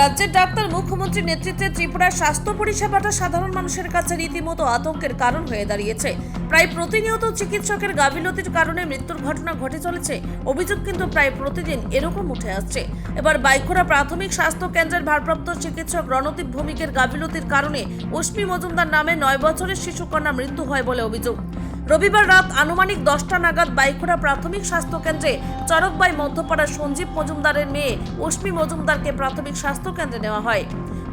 রাজ্যের ডাক্তার, মুখ্যমন্ত্রীর নেতৃত্বে ত্রিপুরার স্বাস্থ্য পরিষেবাটা সাধারণ মানুষের কাছে রীতিমতো আতঙ্কের কারণ হয়ে দাঁড়িয়েছে। প্রায় প্রতিনিয়ত চিকিৎসকের গাফিলতির কারণে মৃত্যুর ঘটনা ঘটে চলেছে। অভিযোগ কিন্তু প্রায় প্রতিদিন এরকম উঠে আসছে। এবার বাইখোরা প্রাথমিক স্বাস্থ্য কেন্দ্রের ভারপ্রাপ্ত চিকিৎসক রণদীপ ভৌমিকের গাফিলতির কারণে অশ্মি মজুমদার নামে নয় বছরের শিশুকন্যা মৃত্যু হয় বলে অভিযোগ। রবিবার রাত আনুমানিক দশটা নাগাদ বাইখোড়া প্রাথমিক স্বাস্থ্য কেন্দ্রে চরকবাই মধ্যপাড়ার সঞ্জীব মজুমদারের মেয়ে অশ্মি মজুমদারকে প্রাথমিক স্বাস্থ্য কেন্দ্রে নেওয়া হয়।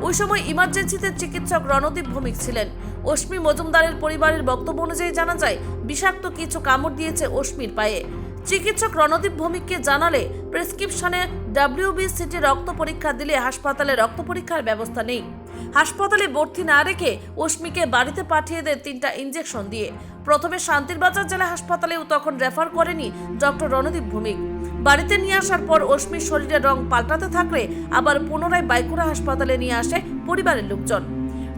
ওই সময় ইমার্জেন্সিতে চিকিৎসক রণদীপ ভৌমিক ছিলেন। অশ্মি মজুমদারের পরিবারের বক্তব্য অনুযায়ী জানা যায়, বিষাক্ত কিছু কামড় দিয়েছে অশ্মির পায়ে। চিকিৎসক রণদীপ ভৌমিককে জানালে, প্রেসক্রিপশনে ডাব্লিউবি সিটি রক্ত পরীক্ষা দিলে হাসপাতালে রক্ত পরীক্ষার ব্যবস্থা নেই। হাসপাতালে ভর্তি না রেখে অশ্মিকে বাড়িতে পাঠিয়ে দেয় তিনটা ইঞ্জেকশন দিয়ে। প্রথমে শান্তিরবাজার জেলা হাসপাতালেও তখন রেফার করেনি ডক্টর রণদীপ ভৌমিক। বাড়িতে নিয়ে আসার পর অশ্মির শরীরের রং পাল্টাতে থাকলে আবার পুনরায় বাইকুড়া হাসপাতালে নিয়ে আসে পরিবারের লোকজন।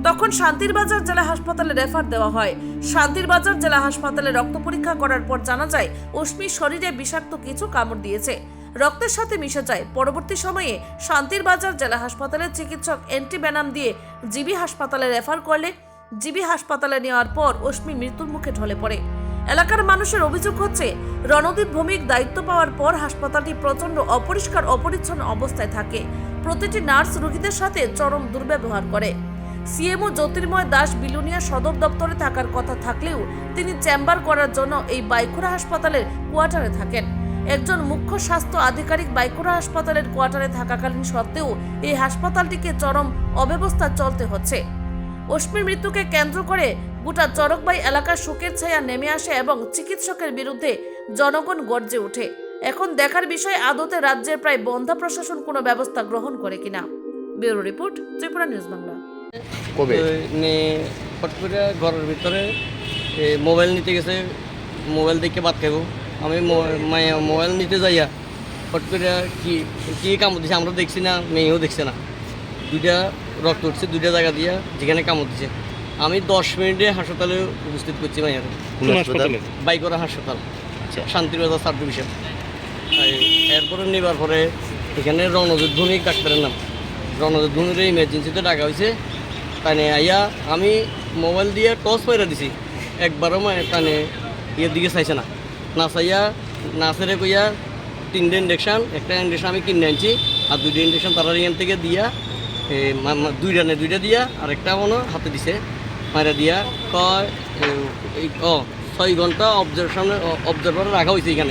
তখন শান্তিরবাজার জেলা হাসপাতালে রেফার দেওয়া হয়। শান্তিরবাজার জেলা হাসপাতালে রক্ত পরীক্ষা করার পর জানা যায় অশ্মির শরীরে বিষাক্ত কিছু কামড় দিয়েছে। রক্তের সাথে মিশে যায়। পরবর্তী সময়ে শান্তিরবাজার জেলা হাসপাতালের চিকিৎসক এন্টি ব্যানাম দিয়ে জিবি হাসপাতালে রেফার করলে জিবি হাসপাতালে নেওয়ার পর অশ্মি মৃত্যুর মুখে ঢলে পড়ে। এলাকার মানুষের অভিযোগ হচ্ছে, রণদীপ ভৌমিক দায়িত্ব পাওয়ার পর হাসপাতালটি প্রচণ্ড অপরিষ্কার, অপরিচ্ছন্ন অবস্থায় থাকে। প্রতিটি নার্স রোগীদের সাথে চরম দুর্ব্যবহার করে। সিএমও জ্যোতির্ময় দাস বিলুনিয়া সদর দপ্তরে থাকার কথা থাকলেও তিনি চেম্বার করার জন্য এই বাইখোরা হাসপাতালের কোয়ার্টারে থাকেন। একজন মুখ্য স্বাস্থ্য আধিকারিক বাইখোরা হাসপাতালের কোয়ার্টারে থাকাকালীন সত্ত্বেও এই হাসপাতালটিকে চরম অব্যবস্থা চলতে হচ্ছে। অশ্মির মৃত্যুকে কেন্দ্র করে গোটা চরকবাই এলাকার শোকের ছায়া নেমে আসে এবং চিকিৎসকের বিরুদ্ধে জনগণ গর্জে ওঠে। এখন দেখার বিষয় আদতে রাজ্যের প্রায় বন্ধা প্রশাসন কোনো ব্যবস্থা গ্রহণ করে কিনা। Bureau report Tripura news Bangla. কবে? করে ঘরের ভিতরে মোবাইল নিতে গেছে মোবাইল দেখে ভাত খাইব। আমি মোবাইল নিতে যাইয়া ফট করে কি কি কাম দিছে আমরা দেখছি না মেয়েও দেখছে না। দুইটা রক্ত উঠছে দুইটা জায়গা দিয়া যেখানে কামড় দিছে। আমি দশ মিনিটে হাসপাতালে উপস্থিত করছি মাইয়ার বাইকরা হাসপাতাল। আচ্ছা। Shantibazar subdivision. এরপরে নেবার পরে এখানে রণজিৎ ভূমিক ডাক্তারের নাম। রণজিৎ ভূমির ইমার্জেন্সিতে ডাকা হয়েছে তানে আইয়া আমি মোবাইল দিয়ে টস পাইরা দিছি। একবারও মানে তানে ইয়ের দিকে চাইছে না। না চাইয়া না ছেড়ে কইয়া তিনটে ইঞ্জেকশন একটা ইঞ্জেকশন আমি কিনে আনছি। আর দুইটা ইঞ্জেকশন তারা এখান থেকে দিয়া মা- মা- দুইটা দিয়া আর একটা মনে হাতে দিছে। মারা দিয়া, কয় ও ছয় ঘণ্টা অবজারভেশনে অবজারভার রাখা হয়েছে এখানে।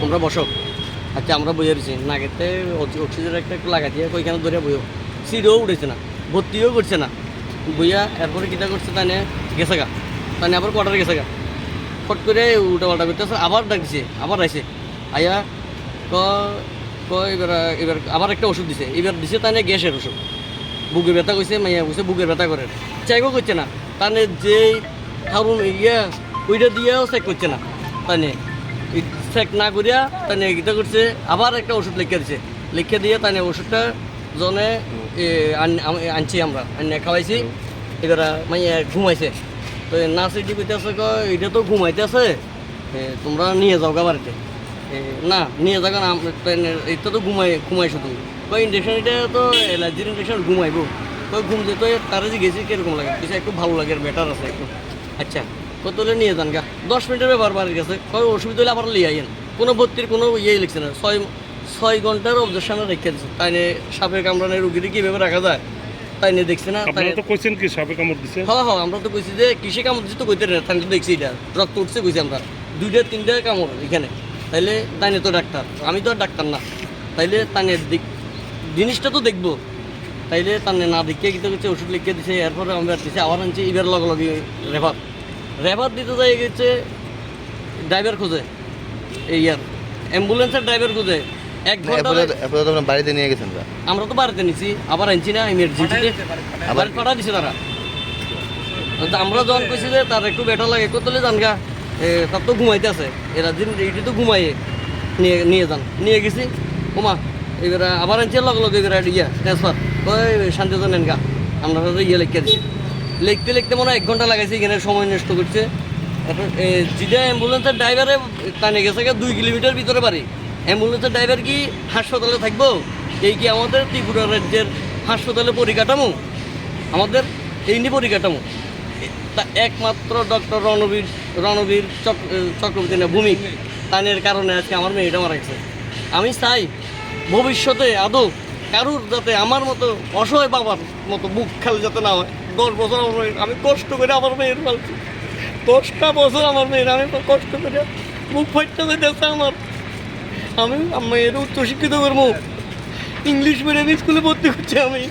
তোমরা বসো। আচ্ছা আমরা বইয়ে রয়েছি নাগেতে অক্সিজেন একটা একটু লাগা দিয়ে ওইখানে ধরে বইও। সিটও উঠেছে না, ভর্তিও করছে না। বইয়া এরপরে কিটা করছে তাই গেছে গা। তাই আবার কোয়ার্টারে গেছে গা। ফট করে উল্টা পাল্টা করতেছে আবার ডাকছে আবার আইছে। আয়া ক এবার এবার আবার একটা ওষুধ দিছে। এবার দিছে তাই গ্যাসের ওষুধ। বুকে ব্যথা কইছে মাইয়া কইছে বুকের ব্যথা করে। চাইব করছে না। তানে যে থারুন ইয়া, ওইটা দিয়েও চেক করছে না। তানে চেক না করিয়া তানে এটা করছে, আবার একটা ওষুধ লিখে দিছে। লিখে দিয়ে তানে ওষুধটা জনে আনছি আমরা, আনিয়ে খাওয়াইছি। এবার, মাইয়া ঘুমাইছে। তো নার্স এটি কইতেছে এটা তো ঘুমাইতেছে। তোমরা নিয়ে যাও গা বাড়িতে। না, নিয়ে যাও না এটা তো ঘুমাই, ঘুমাইছো তুমি। কই ইঞ্জেকশন এটা তো অ্যালার্জির ইঞ্জেকশন ঘুমাইবো। কই ঘুম যে তো তারা যে গেছি কীরকম লাগে? কিছু একটু ভালো লাগে বেটার আছে একটু। আচ্ছা কত হলে নিয়ে যান গা। দশ মিনিটের ব্যাপার বাড়ির গেছে। কয় অসুবিধা হলে আবার লিয়ে আইন কোনো ভর্তির কোনো ইয়ে লিখছে না। ছয় ছয় ঘণ্টার অবজেকশনে রেখে দিচ্ছে তাই নিয়ে সাপের কামড়ানোর রুগীর কীভাবে রাখা যায়? তাই নিয়ে দেখছি না? তাই তো কইছেন কি সাপে কামড় দিছে? হ্যাঁ হ্যাঁ আমরা তো কইছি যে কৃষি কামড় দিচ্ছে তো কইতে না তাই তো দেখছি এটা। রক্ত উঠছে কইছি আমরা। দুইটা তিনটা কামড় এখানে। তাইলে তাইনে তো ডাক্তার। আমি তো আর ডাক্তার না। তাইলে তাইনে দিক- জিনিসটা তো দেখব। তাইলে তার না দেখিয়ে কিন্তু কিছু ওষুধ লিখে দিছে এরপরে আমি আর দিছে আবার আনছি এবার লগে লগে রেফার। রেফার দিতে যাই গেছে ড্রাইভার খোঁজে এই আর অ্যাম্বুলেন্সের ড্রাইভার খোঁজে। এক ঘণ্টা আপনার বাড়িতে নিয়ে গেছেন আমরা তো বাড়িতে নিছি আবার আনছি না ইমার্জেন্সিতে আবার পাঠা দিছে তারা। আমরা যখন কইছি যে তার একটু বেটা লাগে কতলে যান গা। এ, তার তো ঘুমাইতে আছে। এরা দিন এইটি তো ঘুমাইয়ে নিয়ে নিয়ে যান। নিয়ে গেছি। ওমা আবার আনছি লগে লগে এবার ইয়া ট্রান্সফার ওই শান্তিজন গা আমরা তো ইয়ে লিখতে দিছি। লিখতে লিখতে মনে হয় এক ঘণ্টা লাগাইছি, এখানে সময় নষ্ট করছে। যেটা অ্যাম্বুলেন্সের ড্রাইভারে টানে গেছে দুই কিলোমিটার ভিতরে বাড়ি। অ্যাম্বুলেন্সের ড্রাইভার কি হাসপাতালে থাকব? এই কি আমাদের ত্রিপুরা রাজ্যের হাসপাতালে পরিকাঠামো? আমাদের এই নিয়ে পরিকাঠামো তা একমাত্র ডক্টর রণবীর রণবীর চক- চক্রবর্তী না, ভূমি। তানের কারণে আজকে আমার মেয়েটা মারা গেছে। আমি চাই ভবিষ্যতে আদৌ কারুর যাতে আমার মতো অসহায় বাবার মতো বুক খালি যাতে না হয়? দশ বছর আমার মেয়ের আমি কষ্ট করে আমার মেয়ের পালছি। দশটা বছর আমার মেয়ের, আমি কষ্ট করে বুক ফাইটটা যেতেছে আমার। আমি মেয়ের উচ্চশিক্ষিত করব। ইংলিশ মিডিয়াম স্কুলে ভর্তি করছি আমি।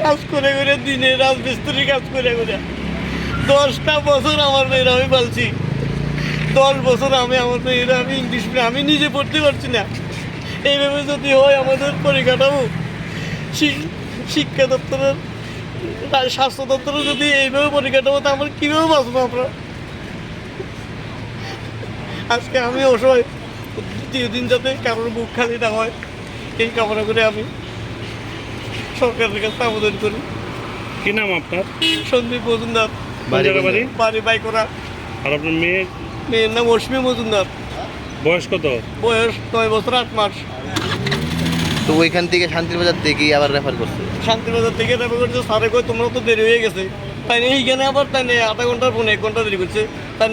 কাজ করে করে দিনে রাজমিস্ত্রি কাজ করে করে দশটা বছর আমার মেয়ের আমি পালছি। দশ বছর আমি আমার মেয়েরা আমি ইংলিশ মিডিয়াম আমি নিজে পড়তে পারছি না। এইভাবে যদি হয় আমাদের পরিকাঠামো শি- শিক্ষা দপ্তরের স্বাস্থ্য দপ্তরে যদি এইভাবে পরিকাঠামো তা আমরা কীভাবে বাঁচবো আমরা? আজকে আমি অসহায় দ্বিতীয় দিন যাতে কারোর বুক খালি না হয় এই কামনা করে আমি সরকারের কাছে আবেদন করি। কি নাম আপনার? সন্দীপ মজুমদার। বাড়ি বাড়ি বাইকরা আর আপনার মেয়ে? মেয়ের নাম অশ্মি মজুমদার। বয়স কত? বয়স নয় বছর আট মাস। তো ওইখান থেকে শান্তির বাজার থেকে আবার রেফার করছে। শান্তির বাজার থেকে রেফার করছে সাড়ে কয় তোমরা তো দেরি হয়ে গেছে। তাই নিয়ে এইখানে আবার তাই নিয়ে আধা ঘণ্টার পনেরো এক ঘণ্টা দেরি করছে। তাই